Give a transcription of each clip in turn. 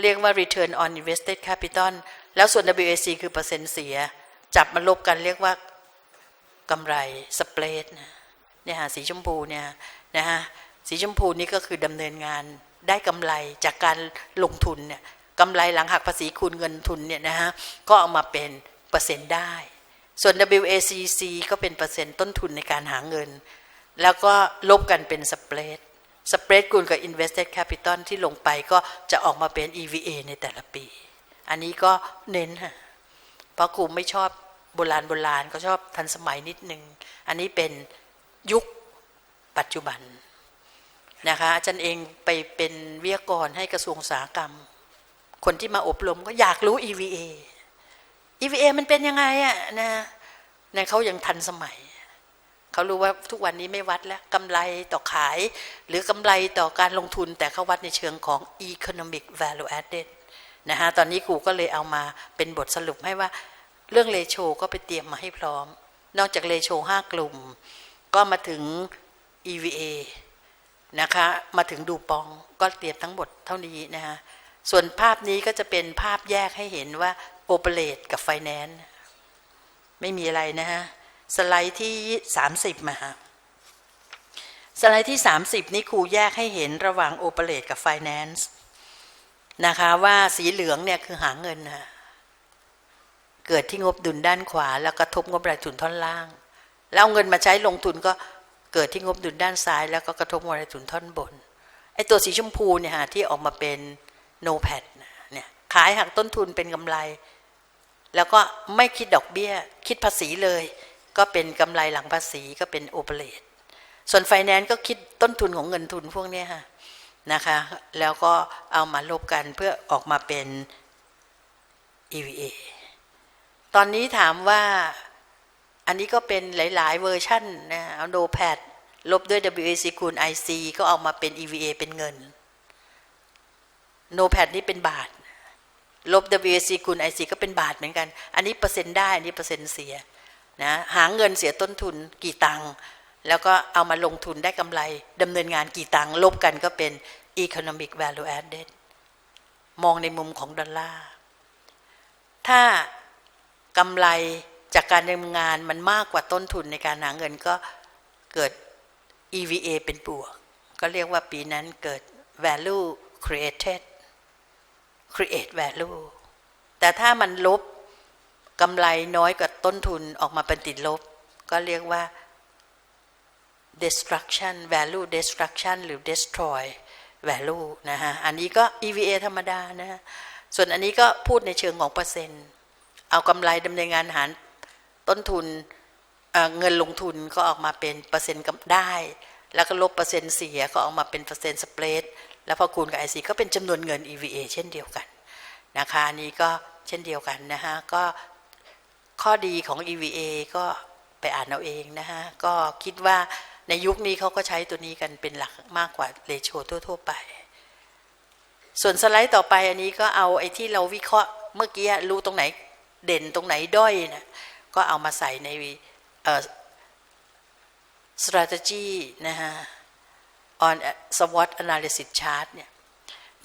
เรียกว่า return on invested capital แล้วส่วน WAC คือเปอร์เซ็นต์เสีย จับมาลบกันเรียกว่ากำไร spread นะเนี่ยฮะสีชมพูเนี่ยนะฮะสีชมพูนี่ก็คือดำเนินงานได้กำไรจากการลงทุนเนี่ยกำไรหลังหักภาษีคูณเงินทุนเนี่ยนะฮะก็เอามาเป็นเปอร์เซ็นต์ได้ ส่วน WACC ก็เป็นเปอร์เซ็นต์ต้นทุนในการหาเงิน แล้วก็ลบกันเป็นสเปรด สเปรดคูณกับ invested capital ที่ลงไปก็จะออกมาเป็น EVA ในแต่ละปี อันนี้ก็เน้นฮะเพราะครูไม่ชอบโบราณโบราณก็ชอบทันสมัยนิดนึง อันนี้เป็นยุคปัจจุบันนะคะอาจารย์เองไปเป็นวิทยากรให้กระทรวงอุตสาหกรรม คนที่มาอบรมก็อยากรู้ EVA EVA มันเป็นยังไงอะนะนะเขายังทันสมัย เขารู้ว่าทุกวันนี้ไม่วัดแล้วกำไรต่อขาย หรือกำไรต่อการลงทุนแต่เขาวัดในเชิงของ economic value added นะฮะตอนนี้ครูก็เลยเอามาเป็นบทสรุปให้ว่า เรื่องเลโชก็ไปเตรียมมาให้พร้อม นอกจากเลโชห้ากลุ่ม ก็มาถึง EVA นะคะมาถึงดูปองก็เตรียมทั้งหมดเท่านี้นะฮะส่วนภาพนี้ก็จะเป็นภาพแยกให้เห็นว่า operate กับ finance ไม่มีอะไรนะฮะ สไลด์ที่ 30 มาฮะสไลด์ที่ 30 นี่ครูแยกให้เห็นระหว่าง operate กับ finance นะคะว่าสีเหลืองเนี่ยคือหาเงินนะเกิดที่งบดุลด้านขวา แล้วกระทบงบรายทุนท่อนล่าง แล้วเอาเงินมาใช้ลงทุนก็เกิดที่งบดุลด้านซ้าย แล้วก็กระทบงบรายทุนท่อนบนไอตัวสีชมพูเนี่ยฮะที่ออกมาเป็น no pad เนี่ยขายหักต้นทุนเป็นกำไร แล้วก็ไม่คิดดอกเบี้ย คิดภาษีเลย ก็เป็นกำไรหลังภาษีก็เป็นโอเปเรตส่วนไฟแนนซ์ก็คิดต้นทุนของเงินทุนพวกนี้ค่ะนะคะ แล้วก็เอามาลบกันเพื่อออกมาเป็น EVA ตอนนี้ถามว่าอันนี้ก็เป็นหลาย ๆ เวอร์ชันนะเอาโดแพดลบด้วย WAC คูณ IC ก็ออกมาเป็น EVA เป็นเงินโนแพดนี่เป็นบาท ลบ WAC คูณ IC ก็เป็นบาทเหมือนกัน อันนี้เปอร์เซ็นต์ได้ อันนี้เปอร์เซ็นต์เสีย นะหาเงินเสียต้นทุนกี่ตังค์แล้วก็เอามาลงทุนได้กำไรดำเนินงานกี่ตังค์ลบกันก็เป็น economic value added มองในมุมของดอลลาร์ถ้ากำไรจากการดำเนินงานมันมากกว่าต้นทุนในการหาเงินก็เกิด EVA เป็นบวก ก็เรียกว่าปีนั้นเกิด value created create value แต่ถ้ามันลบ กำไรน้อยกว่าต้นทุนออกมาเป็นติดลบ ก็เรียกว่า destruction value destruction หรือ destroy value นะฮะ อันนี้ก็ EVA ธรรมดานะฮะ ส่วนอันนี้ก็พูดในเชิงของเปอร์เซ็นต์ เอากำไรดำเนินงานหารต้นทุนเเงินลงทุนก็ออกมาเป็นเปอร์เซ็นต์ได้ แล้วก็ลบเปอร์เซ็นต์เสียก็ออกมาเป็นเปอร์เซ็นต์สเปรด แล้วพอคูณกับ IC ก็เป็นจำนวนเงิน EVA เช่นเดียวกัน นะคะนี้ก็เช่นเดียวกันนะฮะ ก็ ข้อดีของ EVA ก็ไปอ่านเอาเองนะฮะ ก็คิดว่าในยุคนี้เขาก็ใช้ตัวนี้กันเป็นหลักมากกว่าเรโชทั่ว ๆ ไป ส่วนสไลด์ต่อไปอันนี้ก็เอาไอ้ที่เราวิเคราะห์เมื่อกี้รู้ตรงไหนเด่นตรงไหนด้อยนะก็เอามาใส่ในเอ่อ strategy นะฮะ on SWOT analysis chart เนี่ย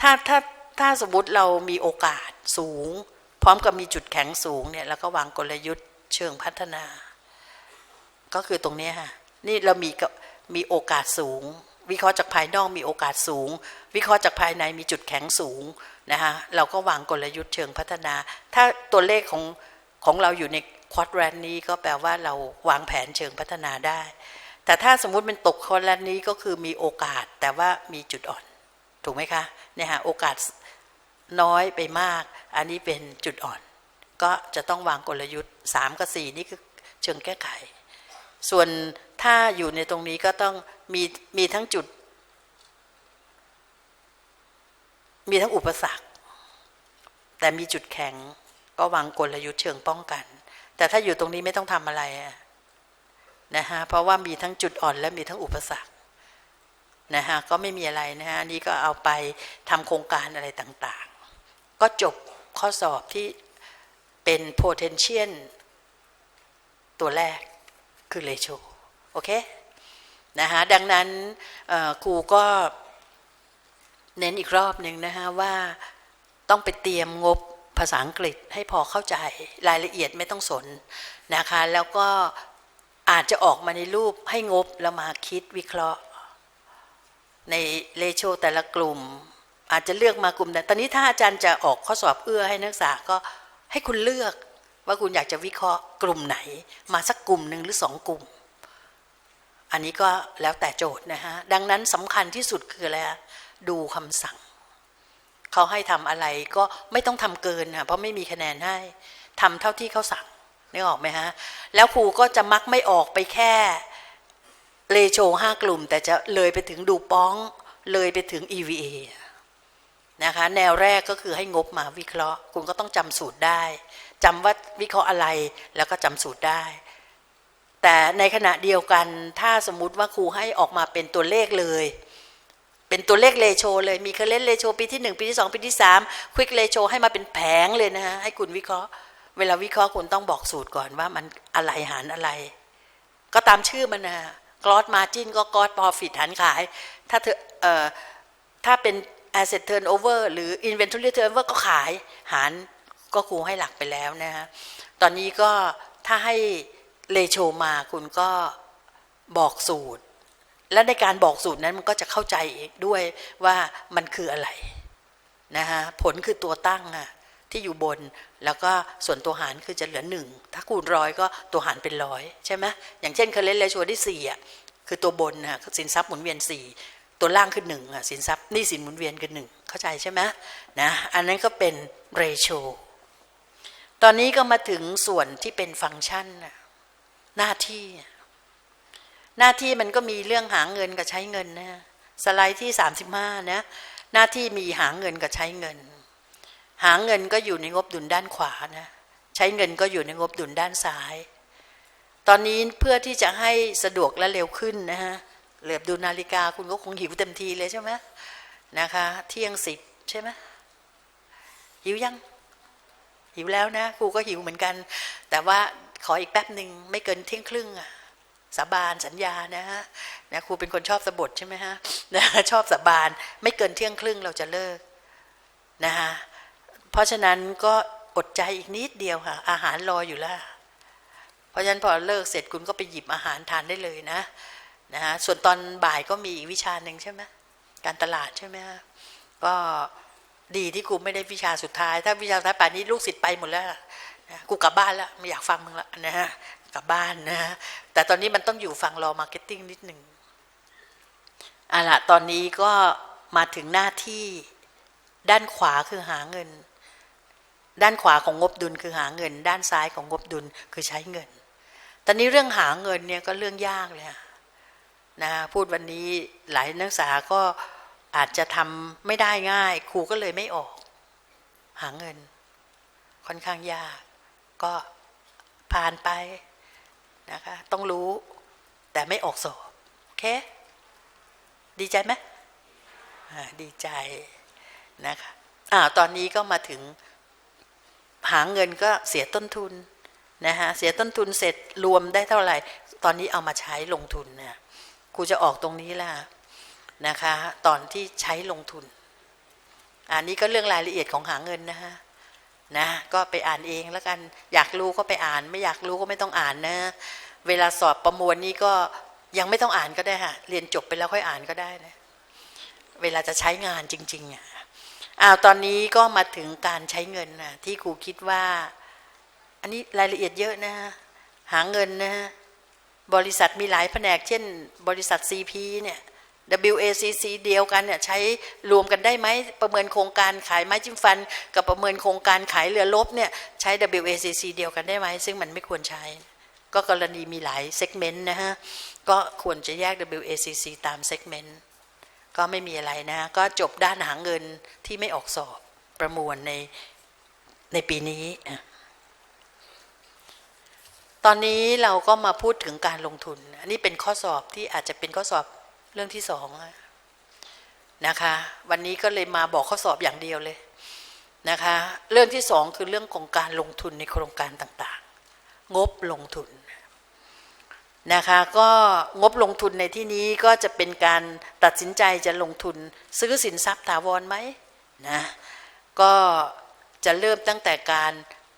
ถ้าถ้าถ้าสมมติเรามีโอกาสสูง พร้อมกับมีจุดแข็งสูงเนี่ยแล้วก็วางกลยุทธ์เชิงพัฒนา ก็คือตรงนี้ค่ะนี่เรามีมีโอกาสสูง วิเคราะห์จากภายนอกมีโอกาสสูง วิเคราะห์จากภายในมีจุดแข็งสูงนะคะเราก็วางกลยุทธ์เชิงพัฒนา ถ้าตัวเลขของของเราอยู่ในควอดแรนนี้ก็แปลว่าเราวางแผนเชิงพัฒนาได้ แต่ถ้าสมมุติเป็นตกควอดแรนนี้ก็คือมีโอกาสแต่ว่ามีจุดอ่อน ถูกไหมคะเนี่ยฮะโอกาสน้อยไปมาก อันนี้เป็นจุดอ่อน ก็จะต้องวางกลยุทธ์ 3 กับ 4 นี่คือเชิงแก้ไข ส่วนถ้าอยู่ในตรงนี้ก็ต้องมีมีทั้งจุด มีทั้งอุปสรรค แต่มีจุดแข็งก็วางกลยุทธ์เชิงป้องกัน แต่ถ้าอยู่ตรงนี้ไม่ต้องทำอะไรนะฮะเพราะว่ามีทั้งจุดอ่อนและมีทั้งอุปสรรคนะฮะก็ไม่มีอะไรนะฮะนนี้ก็เอาไปทำโครงการอะไรต่างๆ ก็จบ ข้อสอบที่เป็น potential ตัวแรกคือ ratio โอเคนะฮะดังนั้นครูก็เน้นอีกรอบหนึ่งนะฮะว่าต้องไปเตรียมงบภาษาอังกฤษให้พอเข้าใจรายละเอียดไม่ต้องสนนะคะแล้วก็อาจจะออกมาในรูปให้งบแล้วมาคิดวิเคราะห์ ในเลโชแต่ละกลุ่ม อาจจะเลือกมากลุ่มแต่ตอนนี้ถ้าอาจารย์จะออกข้อสอบเอื้อให้นักศึกษาก็ให้คุณเลือกว่าคุณอยากจะวิเคราะห์กลุ่มไหน มาสักกลุ่มหนึ่งหรือสองกลุ่ม อันนี้ก็แล้วแต่โจทย์นะฮะ ดังนั้นสำคัญที่สุดคืออะไรดูคำสั่ง เขาให้ทำอะไรก็ไม่ต้องทำเกินค่ะเพราะไม่มีคะแนนให้ทำเท่าที่เขาสั่งนึกออกไหมฮะ แล้วครูก็จะมักไม่ออกไปแค่เลโชห้ากลุ่ม แต่จะเลยไปถึงดูป้องเลยไปถึง EVA นะคะแนวแรกก็คือให้งบมาวิเคราะห์ คุณก็ต้องจำสูตรได้จำว่าวิเคราะห์อะไรแล้วก็จำสูตรได้ แต่ในขณะเดียวกันถ้าสมมุติว่าครูให้ออกมาเป็นตัวเลขเลย เป็นตัวเลขเลโชเลยมีเคเลนเลโชปีที่หนึ่งปีที่สองปีที่สามควิกเลโชให้มาเป็นแผงเลยนะฮะให้คุณวิเคราะห์ เวลาวิเคราะห์คุณต้องบอกสูตรก่อนว่ามันอะไรหารอะไร ก็ตามชื่อมันนะกรอสมาจินก็กรอสพอฟิตหารขาย ถ้าเธอเอ่อถ้าเป็น asset turnover หรือ inventory turnover ก็ขายหารก็ครูให้หลักไปแล้วนะฮะตอนนี้ก็ถ้าให้เลโชมาคุณก็บอกสูตร และในการบอกสูตรนั้นมันก็จะเข้าใจด้วยว่ามันคืออะไรนะฮะผลคือตัวตั้งอะที่อยู่บนแล้วก็ส่วนตัวหารคือจะเหลือหนึ่งถ้าคูณร้อยก็ตัวหารเป็นร้อยใช่ไหมอย่างเช่นเคเลนเลโชที่สี่อะคือตัวบนนะสินทรัพย์หมุนเวียนสี่ ตัวล่างคือหนึ่งอะสินทรัพย์นี่สินหมุนเวียนคือหนึ่งเข้าใจใช่ไหมนะอันนั้นก็เป็นเรโชตอนนี้ก็มาถึงส่วนที่เป็นฟังก์ชันหน้าที่ หน้าที่มันก็มีเรื่องหาเงินกับใช้เงินนะสไลด์ที่สามสิบห้านะหน้าที่มีหาเงินกับใช้เงิน หาเงินก็อยู่ในงบดุลด้านขวานะใช้เงินก็อยู่ในงบดุลด้านซ้าย ตอนนี้เพื่อที่จะให้สะดวกและเร็วขึ้นนะฮะ เหลือบดูนาฬิกาคุณก็คงหิวเต็มทีเลยใช่ไหมนะคะ เที่ยงสิบใช่ไหมหิวยัง หิวแล้วนะครูก็หิวเหมือนกัน แต่ว่าขออีกแป๊บหนึ่งไม่เกินเที่ยงครึ่งอะสาบานสัญญานะฮะนะครูเป็นคนชอบสะบดใช่ไหมฮะนะชอบสาบานไม่เกินเที่ยงครึ่งเราจะเลิกนะฮะเพราะฉะนั้นก็อดใจอีกนิดเดียวค่ะ อาหารรออยู่แล้ว เพราะฉะนั้นพอเลิกเสร็จคุณก็ไปหยิบอาหารทานได้เลยนะ นะฮะส่วนตอนบ่ายก็มีอีกวิชาหนึ่งใช่ไหมการตลาดใช่ไหมฮะก็ดีที่ครูไม่ได้วิชาสุดท้าย ถ้าวิชาสุดท้ายป่านนี้ลูกศิษย์ไปหมดแล้วนะกูกลับบ้านแล้วไม่อยากฟังมึงละนะฮะกลับบ้านนะฮะแต่ตอนนี้มันต้องอยู่ฟังรอมาร์เก็ตติ้งนิดหนึ่งอะละตอนนี้ก็มาถึงหน้าที่ด้านขวาคือหาเงิน ด้านขวาของงบดุลคือหาเงิน ด้านซ้ายของงบดุลคือใช้เงิน ตอนนี้เรื่องหาเงินเนี่ยก็เรื่องยากเลย นะพูดวันนี้หลายนักศึกษาก็อาจจะทำไม่ได้ง่าย ครูก็เลยไม่ออก หาเงิน ค่อนข้างยาก ก็ผ่านไปนะคะต้องรู้แต่ไม่ออกสอบ โอเค ดีใจไหมดีใจนะคะอ่าตอนนี้ก็มาถึงหาเงินก็เสียต้นทุนนะฮะเสียต้นทุนเสร็จรวมได้เท่าไหร่ ตอนนี้เอามาใช้ลงทุนเนี่ย ครูจะออกตรงนี้ละนะคะ ตอนที่ใช้ลงทุน อันนี้ก็เรื่องรายละเอียดของหาเงินนะฮะนะก็ไปอ่านเองแล้วกันอยากรู้ก็ไปอ่าน ไม่อยากรู้ก็ไม่ต้องอ่านนะ เวลาสอบประมวลนี้ก็ยังไม่ต้องอ่านก็ได้ฮะเรียนจบไปแล้วค่อยอ่านก็ได้นะเวลาจะใช้งานจริงๆอะอ้าวตอนนี้ก็มาถึงการใช้เงินนะที่ครูคิดว่า อันนี้รายละเอียดเยอะนะ หาเงินนะ บริษัทมีหลายแผนก เช่น บริษัท CP เนี่ย WACC เดียวกันเนี่ยใช้รวมกันได้ไหมประเมินโครงการขายไม้จิ้มฟัน กับประเมินโครงการขายเรือลบเนี่ยใช้ WACC เดียวกันได้ไหมซึ่งมันไม่ควรใช้ ก็กรณีมีหลายเซกเมนต์นะฮะก็ควรจะแยก WACC ตามเซกเมนต์ก็ไม่มีอะไรนะ ก็จบด้านหาเงินที่ไม่ออกสอบประมวลในในปีนี้ ตอนนี้เราก็มาพูดถึงการลงทุน อันนี้เป็นข้อสอบที่อาจจะเป็นข้อสอบเรื่องที่สองนะคะ วันนี้ก็เลยมาบอกข้อสอบอย่างเดียวเลยนะคะ เรื่องที่สองคือเรื่องของการลงทุนในโครงการต่างๆ งบลงทุนนะคะก็งบลงทุนในที่นี้ก็จะเป็นการตัดสินใจจะลงทุน ซื้อสินทรัพย์ถาวรไหมนะก็จะเริ่มตั้งแต่การ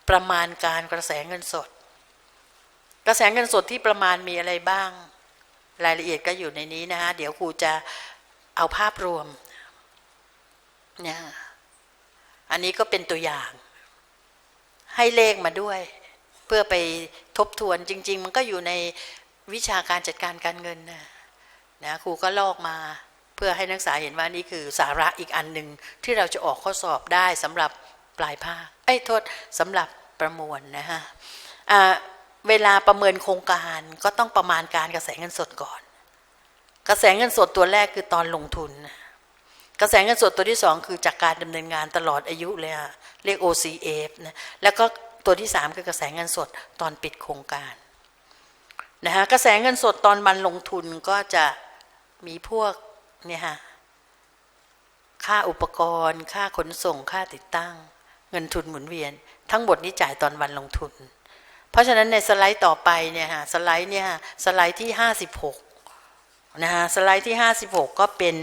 ประมาณการกระแสเงินสด กระแสเงินสดที่ประมาณมีอะไรบ้าง รายละเอียดก็อยู่ในนี้นะฮะเดี๋ยวครูจะเอาภาพรวมเนี่ยอันนี้ก็เป็นตัวอย่าง ให้เลขมาด้วย เพื่อไปทบทวนจริง ๆ มันก็อยู่ในวิชาการจัดการการเงินนะนะครูก็ลอกมาเพื่อให้นักศึกษาเห็นว่านี่คือสาระอีกอันหนึ่งที่เราจะออกข้อสอบได้สำหรับปลายภาคไอ้ยโทษสำหรับประมวลนะฮะอ่า เวลาประเมินโครงการก็ต้องประมาณการกระแสเงินสดก่อน กระแสเงินสดตัวแรกคือตอนลงทุน กระแสเงินสดตัวที่สองคือจากการดำเนินงานตลอดอายุเลยฮะเรียก OCF นะแล้วก็ตัวที่สามคือกระแสเงินสดตอนปิดโครงการนะฮะกระแสเงินสดตอนมันลงทุนก็จะมีพวกเนี่ยฮะค่าอุปกรณ์ ค่าขนส่งค่าติดตั้ง เงินทุนหมุนเวียน ทั้งหมดนี้จ่ายตอนวันลงทุน เพราะฉะนั้นในสไลด์ต่อไปเนี่ยฮะสไลด์เนี่ยสไลด์ที่ 56นะฮะสไลด์ที่ 56 ก็เป็น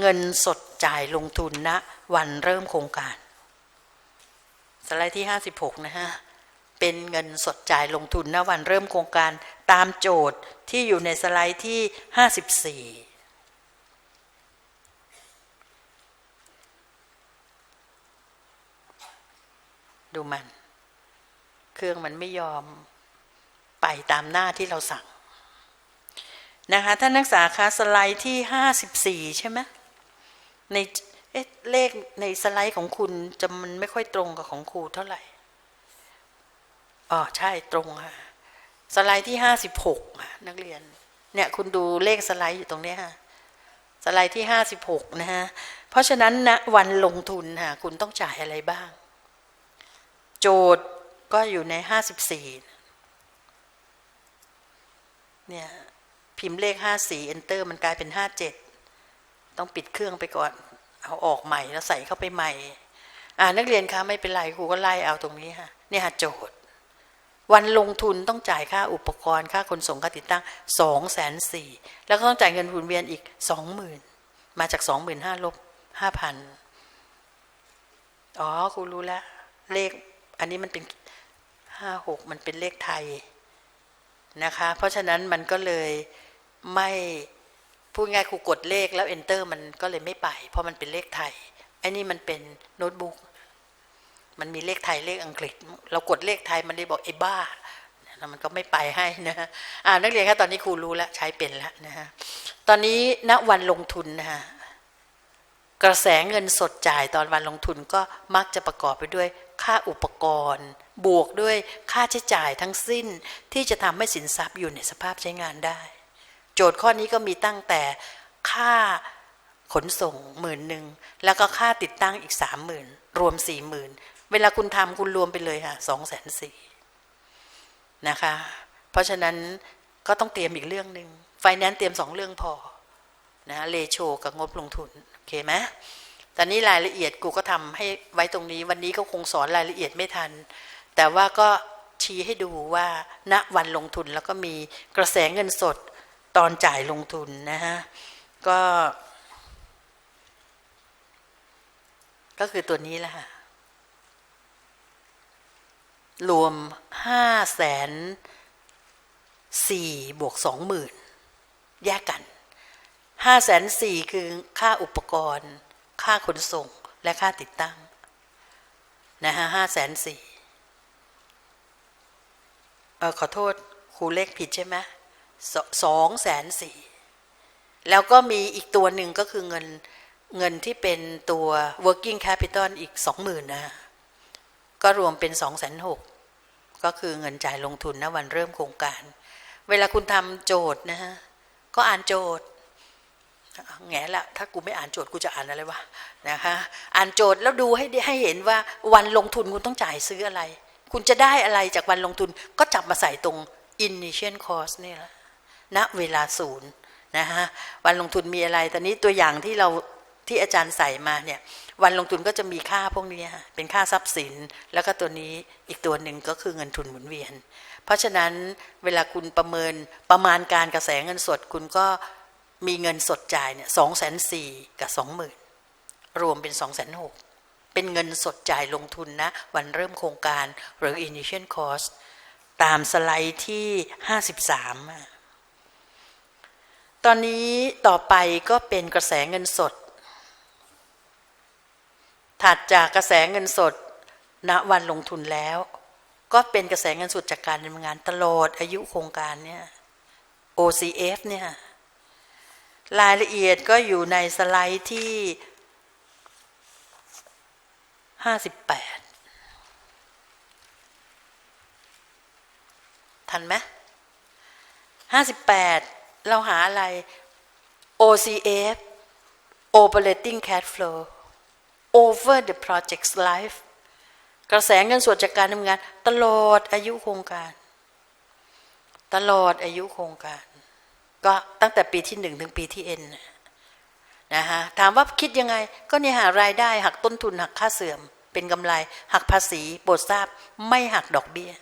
เงินสดจ่ายลงทุนณนะวันเริ่มโครงการ สไลด์ที่ 56 นะฮะเป็นเงินสดจ่ายลงทุนณวันเริ่มโครงการตามโจทย์ที่อยู่ในสไลด์ที่ 54ดูมัน เครื่องมันไม่ยอมไปตามหน้าที่เราสั่งนะคะท่านนักศึกษาคะสไลด์ที่54ใช่ไหมในเอ๊ะเลขในสไลด์ของคุณจะมันไม่ค่อยตรงกับของครูเท่าไหร่อ๋อใช่ตรงค่ะสไลด์ที่56นักเรียนเนี่ยคุณดูเลขสไลด์อยู่ตรงนี้ค่ะสไลด์ที่56นะฮะเพราะฉะนั้นณนะวันลงทุนค่ะคุณต้องจ่ายอะไรบ้าง โจทย์ ก็อยู่ใน54เนี่ยพิมพ์เลข54 enter มันกลายเป็น57ต้องปิดเครื่องไปก่อน เอาออกใหม่แล้วใส่เข้าไปใหม่ อ่านักเรียนคะไม่เป็นไรครูก็ไล่เอาตรงนี้ค่ะเนี่ยโจทย์ วันลงทุนต้องจ่ายค่าอุปกรณ์ค่าขนส่งค่าติดตั้งสองแสนสี่แล้วก็ต้องจ่ายเงินหุนเวียนอีกสองหมื่นมาจากสองหมื่นห้าลบห้าพันอ๋อครูรู้แล้วเลขอันนี้มันเป็น ห้าหกมันเป็นเลขไทยนะคะ เพราะฉะนั้นมันก็เลยไม่พูดง่ายครูกดเลขแล้ว enter มันก็เลยไม่ไป เพราะมันเป็นเลขไทยไอ้นี่มันเป็นโน้ตบุ๊กมันมีเลขไทยเลขอังกฤษ เรากดเลขไทยมันเลยบอกไอ้บ้าแล้วมันก็ไม่ไปให้นะฮะอ่านักเรียนครับตอนนี้ครูรู้แล้วใช้เป็นแล้วนะฮะตอนนี้ณวันลงทุนนะฮะ กระแสเงินสดจ่ายตอนวันลงทุนก็มักจะประกอบไปด้วยค่าอุปกรณ์ บวกด้วยค่าใช้จ่ายทั้งสิ้นที่จะทำให้สินทรัพย์อยู่ในสภาพใช้งานได้ โจทย์ข้อนี้ก็มีตั้งแต่ค่าขนส่งหมื่นหนึ่งแล้วก็ค่าติดตั้งอีกสามหมื่นรวมสี่หมื่นเวลาคุณทำคุณรวมไปเลยค่ะสองแสนสี่นะคะ เพราะฉะนั้นก็ต้องเตรียมอีกเรื่องหนึ่งไฟแนนซ์เตรียมสองเรื่องพอนะเลโชกับงบลงทุน เคไหมตอนนี้รายละเอียดกูก็ทำให้ไว้ตรงนี้วันนี้ก็คงสอนรายละเอียดไม่ทัน แต่ว่าก็ชี้ให้ดูว่าณวันลงทุนแล้วก็มีกระแสเงินสดตอนจ่ายลงทุนนะฮะก็ ก็คือตัวนี้แหละค่ะรวมห้าแสนสี่บวกสองหมื่นแยกกัน ห้าแสนสี่คือค่าอุปกรณ์ ค่าขนส่งและค่าติดตั้งนะฮะห้าแสนสี่เออขอโทษครูเลขผิดใช่ไหมสองแสนสี่แล้วก็มีอีกตัวหนึ่งก็คือเงินเงินที่เป็นตัว working capital อีกสองหมื่นนะ ก็รวมเป็นสองแสนหกก็คือเงินจ่ายลงทุนนะวันเริ่มโครงการ เวลาคุณทำโจทย์นะฮะ ก็อ่านโจทย์ แง่ละถ้ากูไม่อ่านโจทย์กูจะอ่านอะไรวะนะคะอ่านโจทย์แล้วดูให้ให้เห็นว่าวันลงทุนคุณต้องจ่ายซื้ออะไร คุณจะได้อะไรจากวันลงทุนก็จับมาใส่ตรง initial cost นี่แหละณเวลาศูนย์นะฮะวันลงทุนมีอะไรตอนนี้ตัวอย่างที่เราที่อาจารย์ใส่มาเนี่ยวันลงทุนก็จะมีค่าพวกนี้เป็นค่าทรัพย์สิน แล้วก็ตัวนี้อีกตัวหนึ่งก็คือเงินทุนหมุนเวียน เพราะฉะนั้นเวลาคุณประเมินประมาณการกระแสเงินสดคุณก็ มีเงินสดจ่ายเนี่ยสองแสนสี่กับสองหมื่นรวมเป็นสองแสนหกเป็นเงินสดจ่ายลงทุนนะ วันเริ่มโครงการหรือ initial cost ตามสไลด์ที่ 53 ตอนนี้ต่อไปก็เป็นกระแสเงินสด ถัดจากกระแสเงินสดณวันลงทุนแล้ว ก็เป็นกระแสเงินสดจากการดำเนินงานตลอดอายุโครงการเนี่ย OCF เนี่ย รายละเอียดก็อยู่ในสไลด์ที่58ทันไหม58เราหาอะไร OCF Operating Cash Flow over the project's life กระแสเงินสดจากการทำงาน ตลอดอายุโครงการ ตลอดอายุโครงการ ก็ตั้งแต่ปีที่หนึ่งถึงปีที่เอ็นนะฮะถามว่าคิดยังไง ก็เนี่ยหารายได้หักต้นทุนหักค่าเสื่อม เป็นกำไร หักภาษีโปรดทราบไม่หักดอกเบี้ย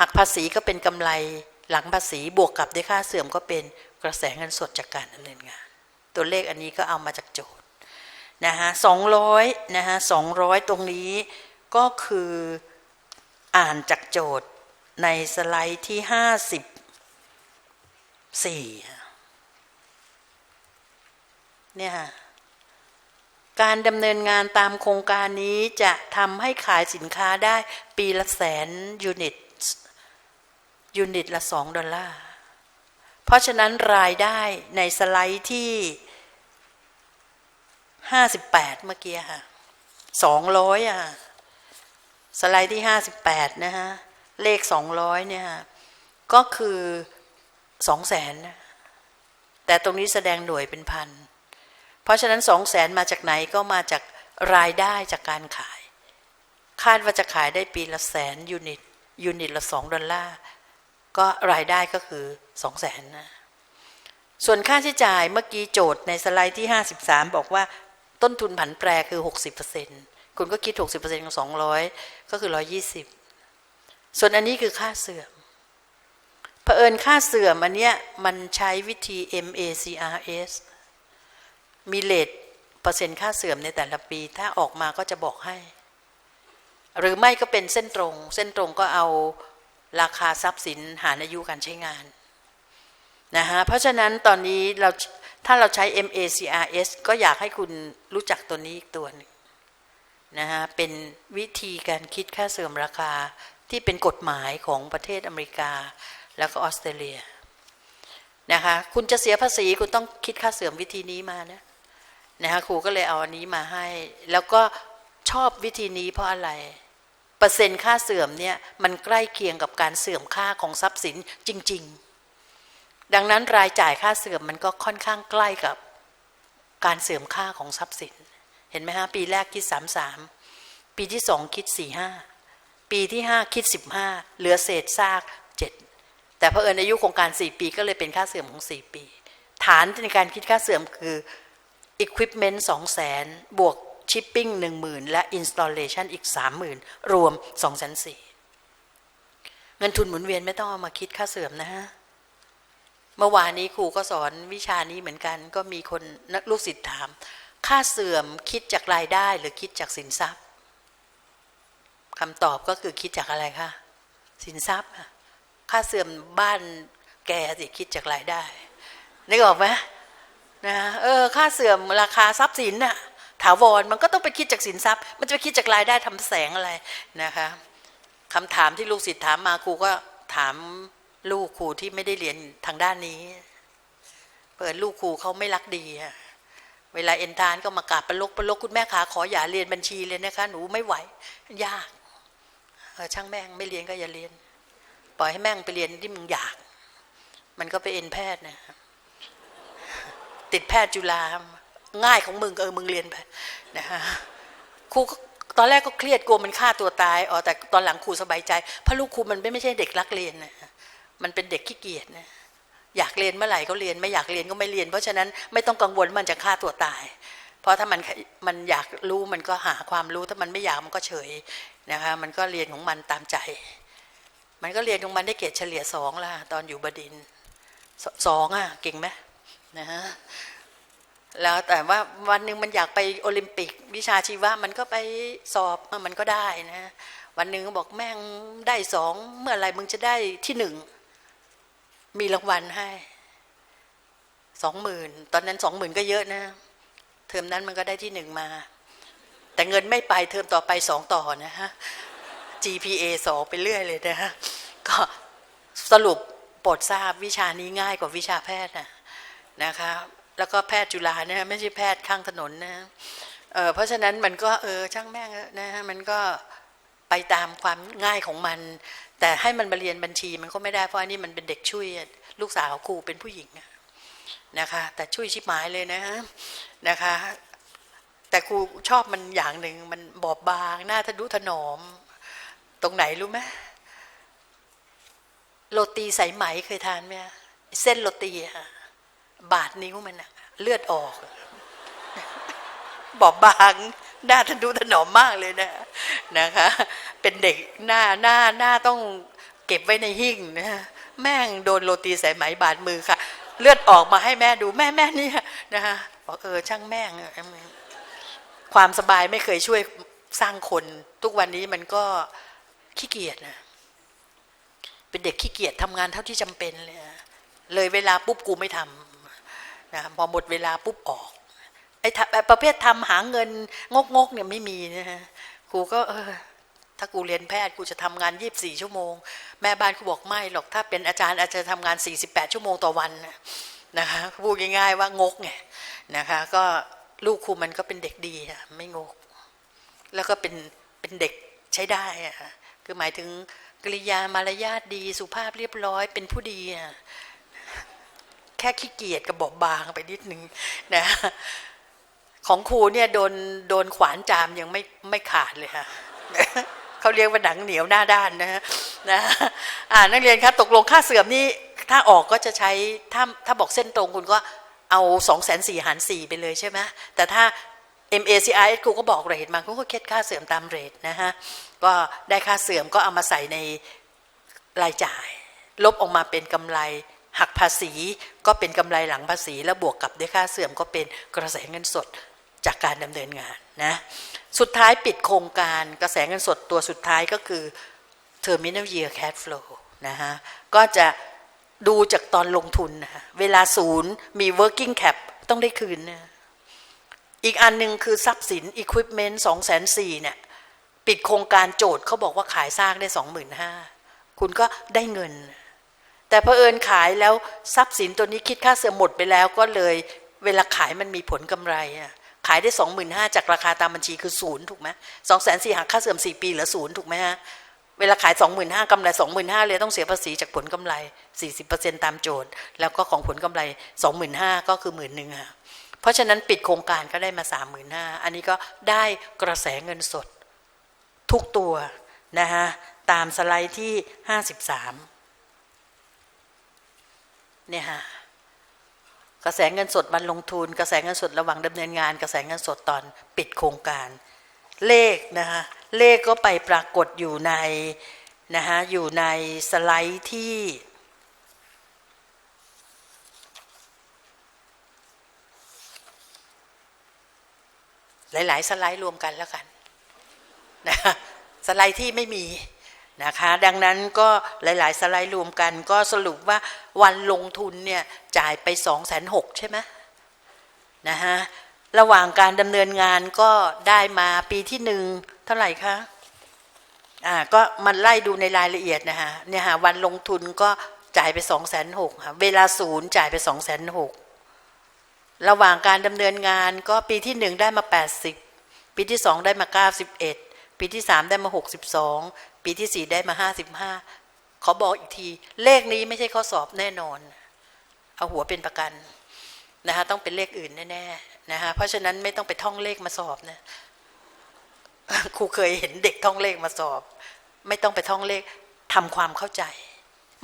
หักภาษีก็เป็นกำไรหลังภาษีบวกกับด้วยค่าเสื่อมก็เป็นกระแสเงินสดจากการดำเนินงาน ตัวเลขอันนี้ก็เอามาจากโจทย์นะฮะสองร้อยนะฮะสองร้อยตรงนี้ก็คืออ่านจากโจทย์ในสไลด์ที่ห้าสิบ สี่เนี่ยฮะการดำเนินงานตามโครงการนี้จะทำให้ขายสินค้าได้ปีละแสนยูนิตยูนิตละสองดอลลาร์ เพราะฉะนั้นรายได้ในสไลด์ที่ห้าสิบแปดเมื่อกี้ค่ะสองร้อยอะ สไลด์ที่ห้าสิบแปดนะฮะ เลขสองร้อยเนี่ยก็คือ สองแสนนะแต่ตรงนี้แสดงหน่วยเป็นพัน เพราะฉะนั้นสองแสนมาจากไหนก็มาจากรายได้จากการขาย คาดว่าจะขายได้ปีละแสนยูนิตยูนิตละสองดอลลาร์ก็รายได้ก็คือสองแสนนะส่วนค่าใช้จ่ายเมื่อกี้โจทย์ในสไลด์ที่ 53 บอกว่าต้นทุนผันแปรคือ 60%คุณก็คิด 60%ของ 200 ก็คือ 120 ส่วนอันนี้คือค่าเสื่อม ผอิญค่าเสื่อมอันเนี้ยมันใช้วิธี MACRS มีเลทเปอร์เซ็นต์ค่าเสื่อมในแต่ละปี ถ้าออกมาก็จะบอกให้ หรือไม่ก็เป็นเส้นตรง เส้นตรงก็เอาราคาทรัพย์สินหารอายุการใช้งานนะฮะเพราะฉะนั้นตอนนี้เราถ้าเราใช้ MACRS ก็อยากให้คุณรู้จักตัวนี้อีกตัวหนึงนะฮะเป็นวิธีการคิดค่าเสื่อมราคาที่เป็นกฎหมายของประเทศอเมริกา แล้วก็ออสเตรเลียนะคะคุณจะเสียภาษีคุณต้องคิดค่าเสื่อมวิธีนี้มานะนะคะครูก็เลยเอาอันนี้มาให้ แล้วก็ชอบวิธีนี้เพราะอะไร เปอร์เซ็นต์ค่าเสื่อมเนี่ยมันใกล้เคียงกับการเสื่อมค่าของทรัพย์สินจริง ๆ ดังนั้นรายจ่ายค่าเสื่อมมันก็ค่อนข้างใกล้กับการเสื่อมค่าของทรัพย์สิน เห็นไหมฮะปีแรกคิดสามสามปีที่สองคิดสี่ห้าปีที่ห้าคิดสิบห้าเหลือเศษซากเจ็ด แต่เพอเอิญอายุโครงการสี่ปี ก็เลยเป็นค่าเสื่อมของสี่ปี ฐานในการคิดค่าเสื่อมคือ Equipment สองแสนบวก Shipping หนึ่งหมื่นและ Installation อีกสามหมื่นรวมสองแสนสี่เงินทุนหมุนเวียนไม่ต้องเอามาคิดค่าเสื่อมนะฮะเมื่อวานนี้ครูก็สอนวิชานี้เหมือนกัน ก็มีคนนักลูกศิษย์ถาม ค่าเสื่อมคิดจากรายได้หรือคิดจากสินทรัพย์คำตอบก็คือคิดจากอะไรคะสินทรัพย์ ค่าเสื่อมบ้านแกสิคิดจากรายได้นึกออกไหมนะเออค่าเสื่อมราคาทรัพย์สินน่ะถาวรมันก็ต้องไปคิดจากสินทรัพย์ มันจะไปคิดจากรายได้ทำแสงอะไรนะคะคำถามที่ลูกศิษย์ถามมาครูก็ถามลูกครูที่ไม่ได้เรียนทางด้านนี้ เปิดลูกครูเขาไม่รักดีอะเวลาเอ็นทานก็มากราบประลกประลกคุณแม่ขาขออย่าเรียนบัญชีเลยนะคะ หนูไม่ไหวยากออช่างแม่งไม่เรียนก็อย่าเรียน ปล่อยให้แม่งไปเรียนที่มึงอยาก มันก็ไปเอ็นแพทย์นะติดแพทย์จุฬาง่ายของมึงเออมึงเรียนไปนะฮะครูตอนแรกก็เครียดกลัวมันฆ่าตัวตายอ๋อแต่ตอนหลังครูสบายใจเพราะลูกครูมันไม่ใช่เด็กรักเรียนนะมันเป็นเด็กขี้เกียจนะอยากเรียนเมื่อไหร่ก็เรียนไม่อยากเรียนก็ไม่เรียน เพราะฉะนั้นไม่ต้องกังวลมันจะฆ่าตัวตาย เพราะถ้ามันมันอยากรู้มันก็หาความรู้ถ้ามันไม่อยากมันก็เฉยนะคะมันก็เรียนของมันตามใจ มันก็เรียนของมันได้เกรดเฉลี่ยสองละตอนอยู่บดินสองอะเก่งไหมนะฮะแล้วแต่ว่าวันหนึ่งมันอยากไปโอลิมปิก วิชาชีวะมันก็ไปสอบมันก็ได้นะวันหนึ่งก็บอกแม่งได้สองเมื่อไรมึงจะได้ที่หนึ่งมีรางวัลให้สองหมื่นตอนนั้นสองหมื่นก็เยอะนะ เทอมนั้นมันก็ได้ที่หนึ่งมา แต่เงินไม่ไปเทอมต่อไปสองต่อนะฮะ GPA สองไปเรื่อยเลยนะฮะก็สรุปโปรดทราบวิชานี้ง่ายกว่าวิชาแพทย์นะนะคะแล้วก็แพทย์จุฬาเนี่ยไม่ใช่แพทย์ข้างถนนนะเออเพราะฉะนั้นมันก็เออช่างแม่งนะฮะมันก็ไปตามความง่ายของมัน แต่ให้มันมาเรียนบัญชีมันก็ไม่ได้เพราะอันนี้มันเป็นเด็กช่วยลูกสาวครูเป็นผู้หญิงนะคะ แต่ช่วยชิบหมายเลยนะฮะนะคะ แต่ครูชอบมันอย่างหนึ่งมันบอบบางหน้าทะนุถนอม ตรงไหนรู้ไหมโรตีสายไหมเคยทานไหมเส้นโรตีอะบาดนิ้วมันอะเลือดออก บอบบางหน้าทะนุถนอมมากเลยนะนะคะ เป็นเด็กหน้าหน้าหน้าต้องเก็บไว้ในหิ้งนะแม่งโดนโรตีสายไหมบาดมือค่ะ เลือดออกมาให้แม่ดูแม่แม่เนี่ยนะคะบอกเออช่างแม่งความสบายไม่เคยช่วยสร้างคน ทุกวันนี้มันก็ ขี้เกียจนะเป็นเด็กขี้เกียจทำงานเท่าที่จำเป็นเลยเลยเวลาปุ๊บกูไม่ทำนะพอหมดเวลาปุ๊บออกไอ้ประเภททำหาเงินงกงกเนี่ยไม่มีนะฮะครูก็เออถ้ากูเรียนแพทย์กูจะทำงานยี่บสี่ชั่วโมง แม่บ้านกูบอกไม่หรอกถ้าเป็นอาจารย์อาจจะทำงานสี่สิบแปดชั่วโมงต่อวันนะคะพูดง่ายๆว่างกไงนะคะ ก็ลูกครูมันก็เป็นเด็กดีไม่งก แล้วก็เป็นเป็นเด็กใช้ได้อะ คือหมายถึงกริยามารยาทดีสุภาพเรียบร้อยเป็นผู้ดีอะแค่ขี้เกียจกับบอบบางไปนิดนึงนะของครูเนี่ยโดนโดนขวานจามยังไม่ไม่ขาดเลยค่ะเขาเรียกว่าหนังเหนียวหน้าด้านนะฮะนะอ่านักเรียนครับตกลงค่าเสื่อมนี่ถ้าออกก็จะใช้ถ้าถ้าบอกเส้นตรงคุณก็เอาสองแสนสี่หารสี่ไปเลยใช่ไหมแต่ถ้า MACIS ครูก็บอกเรทมาครูก็คิดค่าเสื่อมตามเรทนะฮะก็ได้ค่าเสื่อมก็เอามาใส่ในรายจ่าย ลบออกมาเป็นกำไรหักภาษีก็เป็นกำไรหลังภาษี แล้วบวกกับด้วยค่าเสื่อมก็เป็นกระแสเงินสดจากการดำเนินงานนะสุดท้ายปิดโครงการกระแสเงินสดตัวสุดท้ายก็คือ terminal year cash flow นะฮะก็จะดูจากตอนลงทุนนะฮะเวลาศูนย์มี working cap ต้องได้คืนนะ อีกอันหนึ่งคือทรัพย์สิน equipment สองแสนสี่เนี่ยปิดโครงการโจทย์เขาบอกว่าขายซากได้สองหมื่นห้าคุณก็ได้เงิน แต่เผอิญขายแล้วทรัพย์สินตัวนี้คิดค่าเสื่อมหมดไปแล้วก็เลยเวลาขายมันมีผลกำไรอะขายได้สองหมื่นห้าจากราคาตามบัญชีคือศูนย์ถูกไหมสองแสนสี่หักค่าเสื่อมสี่ปีเหลือศูนย์ถูกไหมฮะเวลาขายสองหมื่นห้ากำไรสองหมื่นห้าเลยต้องเสียภาษีจากผลกำไรสี่สิบเปอร์เซ็นตามโจทย์ แล้วก็ของผลกำไรสองหมื่นห้าก็คือหมื่นหนึ่งอะ เพราะฉะนั้นปิดโครงการก็ได้มาสามหมื่นห้าอันนี้ก็ได้กระแสเงินสด ทุกตัวนะฮะตามสไลด์ที่ห้าสิบสามเนี่ยฮะกระแสเงินสดวันลงทุน กระแสเงินสดระหว่างดำเนินงาน กระแสเงินสดตอนปิดโครงการ เลขนะฮะเลขก็ไปปรากฏอยู่ในนะฮะอยู่ในสไลด์ที่ หลาย ๆ สไลด์รวมกันแล้วกันนะสไลด์ที่ไม่มีนะคะดังนั้นก็หลาย ๆ สไลด์รวมกันก็สรุปว่าวันลงทุนเนี่ยจ่ายไปสองแสนหกใช่ไหมนะฮะระหว่างการดำเนินงานก็ได้มาปีที่หนึ่งเท่าไหร่คะอ่าก็มันไล่ดูในรายละเอียดนะฮะเนี่ยฮะวันลงทุนก็จ่ายไปสองแสนหกเวลาศูนย์จ่ายไปสองแสนหก ระหว่างการดำเนินงานก็ปีที่หนึ่งได้มา 80 ปีที่สองได้มา 91 ปีที่สามได้มา 62 ปีที่สี่ได้มา 55 ขอบอกอีกที เลขนี้ไม่ใช่ข้อสอบแน่นอน เอาหัวเป็นประกันนะคะต้องเป็นเลขอื่นแน่ๆนะคะเพราะฉะนั้นไม่ต้องไปท่องเลขมาสอบนะครูเคยเห็นเด็กท่องเลขมาสอบ ไม่ต้องไปท่องเลขทำความเข้าใจ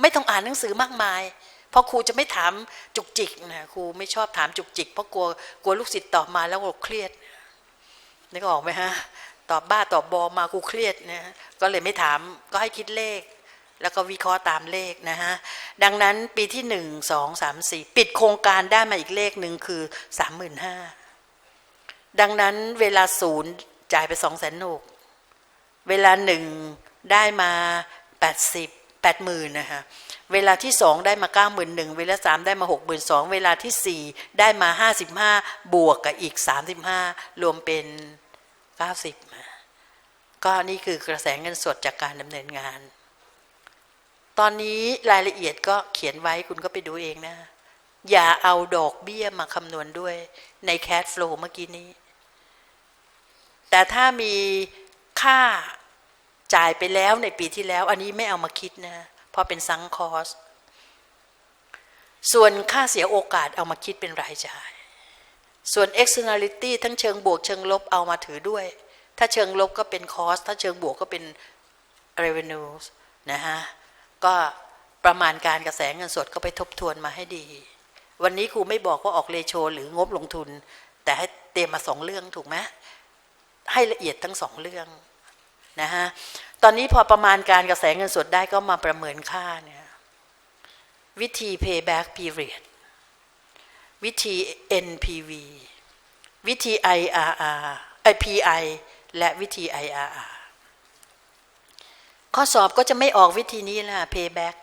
ไม่ต้องอ่านหนังสือมากมาย เพราะครูจะไม่ถามจุกจิกนะครูไม่ชอบถามจุกจิก เพราะกลัวกลัวลูกศิษย์ตอบมาแล้วเราเครียดนึกออกไหมฮะตอบบ้าตอบบอมาครูเครียดนะก็เลยไม่ถามก็ให้คิดเลข แล้วก็วิเคราะห์ตามเลขนะฮะดังนั้นปีที่หนึ่งสองสามสี่ปิดโครงการได้มาอีกเลขหนึ่งคือสามหมื่นห้าดังนั้นเวลาศูนย์จ่ายไปสองแสนหกเวลาหนึ่งได้มาแปดสิบแปดหมื่นนะฮะ เวลาที่สองได้มาเก้าหมื่นหนึ่งเวลาสามได้มาหกหมื่นสองเวลาที่สี่ได้มาห้าสิบห้าบวกกับอีกสามสิบห้ารวมเป็นเก้าสิบก็นี่คือกระแสเงินสดจากการดำเนินงาน ตอนนี้รายละเอียดก็เขียนไว้คุณก็ไปดูเองนะ อย่าเอาดอกเบี้ยมาคำนวณด้วยใน cash flow เมื่อกี้นี้ แต่ถ้ามีค่าจ่ายไปแล้วในปีที่แล้ว อันนี้ไม่เอามาคิดนะ เพราะเป็นซังคอสส่วนค่าเสียโอกาสเอามาคิดเป็นรายจ่าย ส่วน externality ทั้งเชิงบวกเชิงลบเอามาถือด้วย ถ้าเชิงลบก็เป็น cost ถ้าเชิงบวกก็เป็น revenue นะฮะ ก็ประมาณการกระแสเงินสดก็ไปทบทวนมาให้ดี วันนี้ครูไม่บอกว่าออกเลโชหรืองบลงทุน แต่ให้เตรียมมาสองเรื่องถูกไหมให้ละเอียดทั้งสองเรื่องนะฮะ ตอนนี้พอประมาณการกระแสเงินสดได้ก็มาประเมินค่าเนี่ยวิธี payback period วิธี NPV วิธี IRR ไอ PI และวิธี IRR ข้อสอบก็จะไม่ออกวิธีนี้ล่ะ payback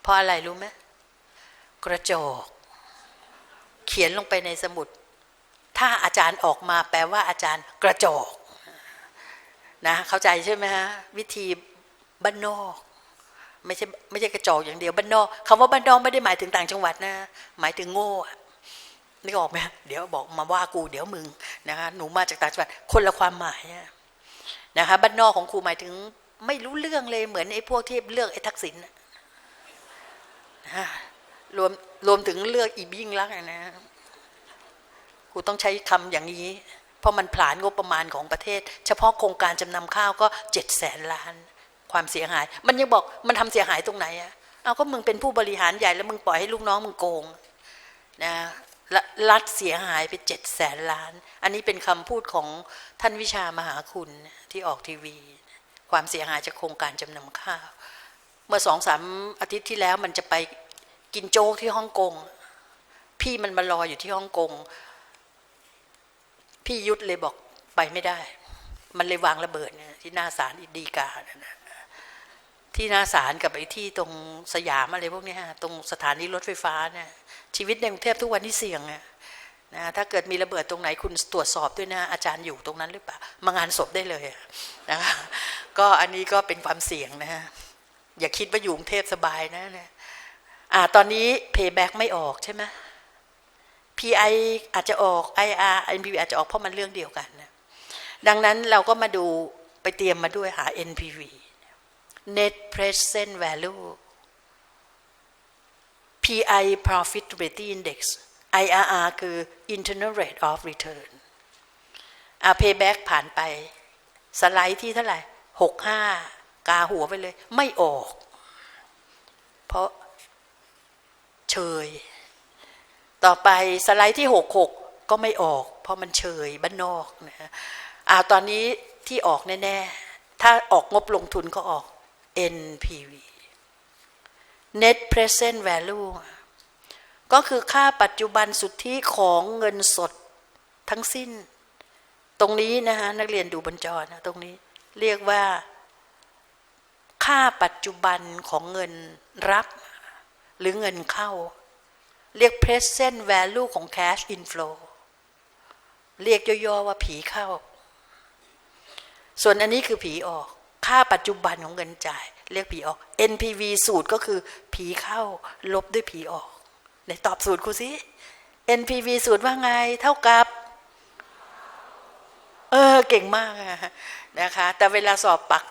เพราะอะไรรู้ไหมกระจก เขียนลงไปในสมุด ถ้าอาจารย์ออกมาแปลว่าอาจารย์กระจก นะเข้าใจใช่ไหมฮะวิธีบ้านนอก ไม่ใช่ไม่ใช่กระจอกอย่างเดียวบ้านนอกคำว่าบ้านนอกไม่ได้หมายถึงต่างจังหวัดนะ หมายถึงโง่นึกออกไหมเดี๋ยวบอกมาว่ากูเดี๋ยวมึงนะคะหนูมาจากต่างจังหวัดคนละความหมายนะคะบ้านนอกของครูหมายถึง ไม่รู้เรื่องเลยเหมือนไอ้พวกที่เลือกไอ้ทักษิณนะรวมรวมถึงเลือกอีบิ้งลักนะครูต้องใช้คำอย่างนี้ เพราะมันผลานงบประมาณของประเทศ เฉพาะโครงการจำนำข้าวก็เจ็ดแสนล้าน ความเสียหาย มันยังบอกมันทำเสียหายตรงไหนอะเอาก็มึงเป็นผู้บริหารใหญ่แล้วมึงปล่อยให้ลูกน้องมึงโกงนะละรัฐเสียหายไปเจ็ดแสนล้าน อันนี้เป็นคำพูดของท่านวิชามหาคุณที่ออกทีวี ความเสียหายจากโครงการจำนำข้าว เมื่อสองสามอาทิตย์ที่แล้วมันจะไปกินโจ๊กที่ฮ่องกง พี่มันมารออยู่ที่ฮ่องกง พี่ยุทธเลยบอกไปไม่ได้ มันเลยวางระเบิดเนี่ยที่หน้าศาลอินดีกานะที่หน้าศาลกับไอ้ที่ตรงสยามอะไรพวกนี้ยตรงสถานีรถไฟฟ้าเนี่ยชีวิตในกรุงเทพทุกวันที่เสี่ยงนะถ้าเกิดมีระเบิดตรงไหนคุณตรวจสอบด้วยนะ อาจารย์อยู่ตรงนั้นหรือเปล่ามางานศพได้เลยนะคะก็อันนี้ก็เป็นความเสี่ยงนะฮะอย่าคิดว่าอยู่กรุงเทพสบายนะเนี่ยอ่าตอนนี้ payback ไม่ออกใช่ไหม PI อาจจะออก IR NPV อาจจะออกเพราะมันเรื่องเดียวกันนะดังนั้นเราก็มาดูไปเตรียมมาด้วยหา NPV Net Present Value PI Profitability Index IRR คือ Internal Rate of Return อา Payback ผ่านไป สไลด์ที่เท่าไหร่หกห้ากาหัวไปเลย ไม่ออก เพราะเชย ต่อไปสไลด์ที่หกหกก็ไม่ออก เพราะมันเชยบ้านนอกนะฮะอ่าตอนนี้ที่ออกแน่ ๆ ถ้าออกงบลงทุนก็ออก NPV Net Present Value ก็คือค่าปัจจุบันสุทธิของเงินสดทั้งสิ้น ตรงนี้นะฮะนักเรียนดูบนจอนะตรงนี้เรียกว่า ค่าปัจจุบันของเงินรับ หรือเงินเข้า เรียก present value ของ cash inflow เรียกย่อๆว่าผีเข้า ส่วนอันนี้คือผีออก ค่าปัจจุบันของเงินจ่าย เรียกผีออก NPV สูตรก็คือผีเข้า ลบด้วยผีออกไหนตอบสูตรครูสิ NPV สูตรว่าไง เท่ากับ เออ เก่งมากนะคะ แต่เวลาสอบปัก